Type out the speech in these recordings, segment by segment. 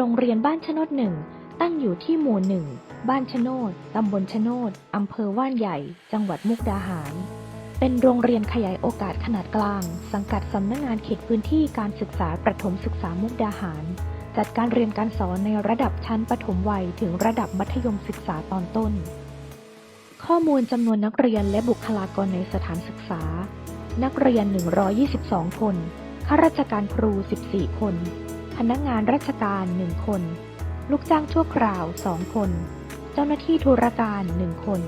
โรงเรียนบ้านชะโนดหนึ่ง ตั้งอยู่ที่หมู่หนึ่ง บ้านชะโนด ตำบลชะโนด อำเภอว่านใหญ่ จังหวัดมุกดาหาร เป็นโรงเรียนขยายโอกาสขนาดกลาง สังกัดสำนักงงานเขตพื้นที่การศึกษาประถมศึกษามุกดาหาร จัดการเรียนการสอนในระดับชั้นประถมวัยถึงระดับมัธยมศึกษาตอนต้น ข้อมูลจำนวนนักเรียนและบุคลากรในสถานศึกษา นักเรียน 122 คน ข้าราชการครู 14 คน พนักงานราชการ1คน ลูกจ้างชั่วคราว2คน เจ้าหน้าที่ธุรการ1คน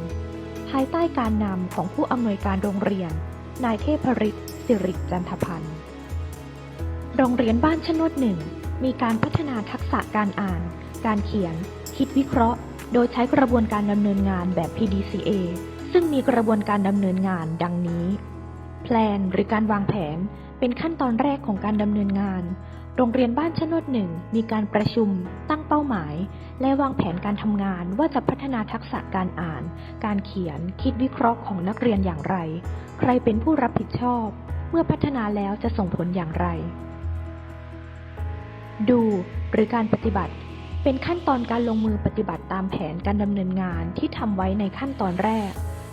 ภายใต้การนำของผู้อำนวยการโรงเรียน นายเทพฤทธิ์สิริจันทพันธ์ โรงเรียนบ้านชนดหนึ่งมีการพัฒนาทักษะการอ่าน การเขียน คิดวิเคราะห์ โดยใช้กระบวนการดำเนินงานแบบ PDCA ซึ่งมีกระบวนการดำเนินงานดังนี้ แพลนหรือการวางแผนเป็นขั้นตอนแรกของการดำเนินงาน โรงเรียนบ้านชะโนดหนึ่งมีการประชุม ตั้งเป้าหมาย และวางแผนการทำงานว่าจะพัฒนาทักษะการอ่าน การเขียน คิดวิเคราะห์ของนักเรียนอย่างไร ใครเป็นผู้รับผิดชอบ เมื่อพัฒนาแล้วจะส่งผลอย่างไร ดู หรือการปฏิบัติ เป็นขั้นตอนการลงมือปฏิบัติตามแผนการดำเนินงานที่ทำไว้ในขั้นตอนแรก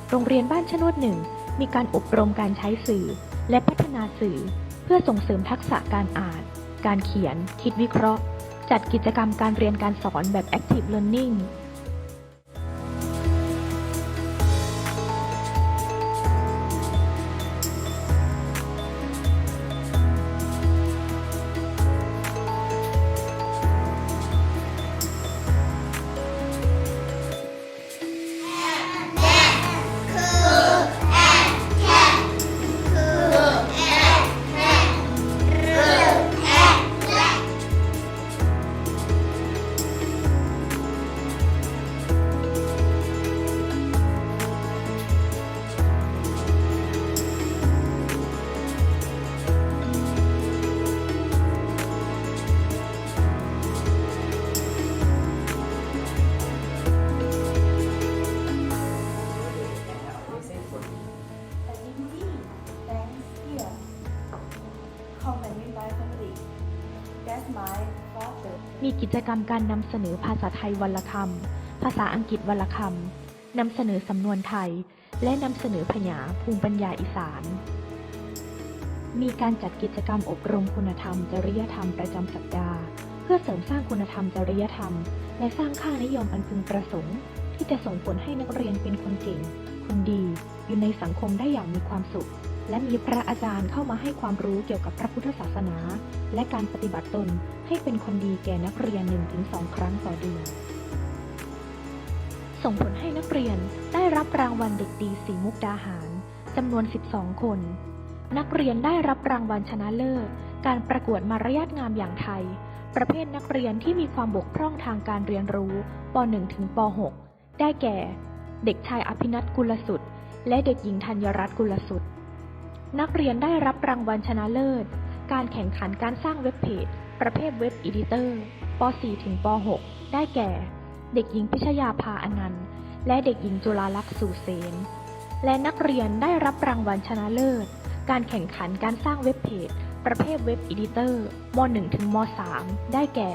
โรงเรียนบ้านชะโนดหนึ่งมีการอบรมการใช้สื่อ และพัฒนาสื่อ เพื่อส่งเสริมทักษะการอ่าน การเขียน คิดวิเคราะห์ จัดกิจกรรมการเรียนการสอนแบบ active learning มีกิจกรรมการนำเสนอภาษาไทยวรรณคำ ภาษาอังกฤษวรรณคำ นำเสนอสำนวนไทย และนำเสนอพยาภูมิปัญญาอีสาน มีการจัดกิจกรรมอบรมคุณธรรมจริยธรรมประจำสัปดาห์ เพื่อเสริมสร้างคุณธรรมจริยธรรม และสร้างค่านิยมอันพึงประสงค์ ที่จะส่งผลให้นักเรียนเป็นคนเก่ง คนดี อยู่ในสังคมได้อย่างมีความสุข และมีพระอาจารย์เข้ามาให้ความรู้เกี่ยวกับพระพุทธศาสนา และการปฏิบัติตนให้เป็นคนดีแก่นักเรียน 1-2 ครั้งต่อเดือน ส่งผลให้นักเรียนได้รับรางวัลเด็กดีสีมุกดาหารจำนวน 12 คน นักเรียนได้รับรางวัลชนะเลิศ การประกวดมารยาทงามอย่างไทย ประเภทนักเรียนที่มีความบกพร่องทางการเรียนรู้ป .1 ถึงป .6 ได้แก่ เด็กชายอภินัทกุลสุด และเด็กหญิงธัญรัตน์กุลสุด นักเรียนได้รับรางวัลชนะเลิศ การแข่งขันการสร้างเว็บเพจ ประเภทเว็บอีดิเตอร์ป .4 ถึงป .6 ได้แก่ เด็กหญิงพิชยาภาอนันต์ และเด็กหญิงจุฬาลักษณ์สู่เสน และนักเรียนได้รับรางวัลชนะเลิศ การแข่งขันการสร้างเว็บเพจ ประเภทเว็บอีดิเตอร์ม .1 ถึงม .3 ได้แก่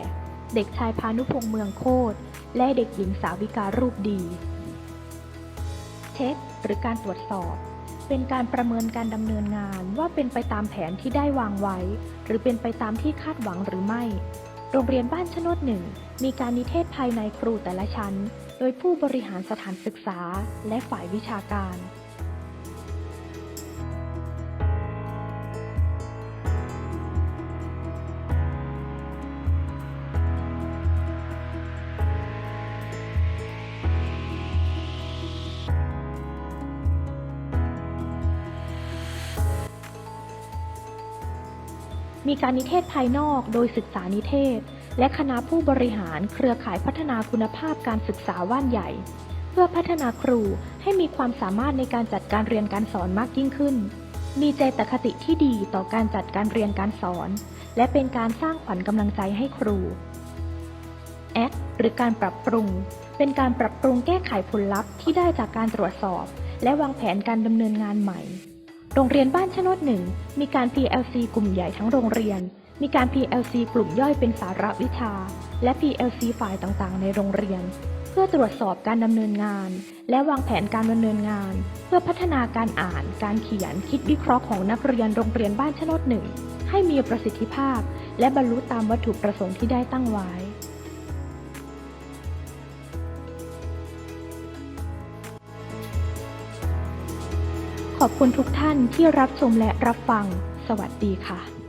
เด็กชายพานุพงษ์เมืองโคตร และเด็กหญิงสาวิการูปดี เช็คหรือการตรวจสอบ เป็นการประเมินการดำเนินงานว่าเป็นไปตามแผนที่ได้วางไว้ หรือเป็นไปตามที่คาดหวังหรือไม่ โรงเรียนบ้านชนดหนึ่ง มีการนิเทศภายในครูแต่ละชั้น โดยผู้บริหารสถานศึกษาและฝ่ายวิชาการ มีการนิเทศภายนอกโดยศึกษานิเทศ และคณะผู้บริหารเครือข่ายพัฒนาคุณภาพการศึกษาว่านใหญ่ เพื่อพัฒนาครูให้มีความสามารถในการจัดการเรียนการสอนมากยิ่งขึ้น มีเจตคติที่ดีต่อการจัดการเรียนการสอน และเป็นการสร้างขวัญกำลังใจให้ครู Act หรือการปรับปรุง เป็นการปรับปรุงแก้ไขผลลัพธ์ที่ได้จากการตรวจสอบ และวางแผนการดำเนินงานใหม่ โรงเรียนบ้านชะโนดหนึ่งมีการ PLC กลุ่มใหญ่ทั้งโรงเรียน มีการ PLC กลุ่มย่อยเป็นสาระวิชา และ PLC ฝ่ายต่างๆ ในโรงเรียน เพื่อตรวจสอบการดำเนินงาน และวางแผนการดำเนินงาน เพื่อพัฒนาการอ่าน การเขียน คิดวิเคราะห์ของนักเรียนโรงเรียนบ้านชะโนดหนึ่งให้มีประสิทธิภาพ และบรรลุตามวัตถุประสงค์ที่ได้ตั้งไว้ ขอบคุณทุกท่านที่รับชมและรับฟัง สวัสดีค่ะ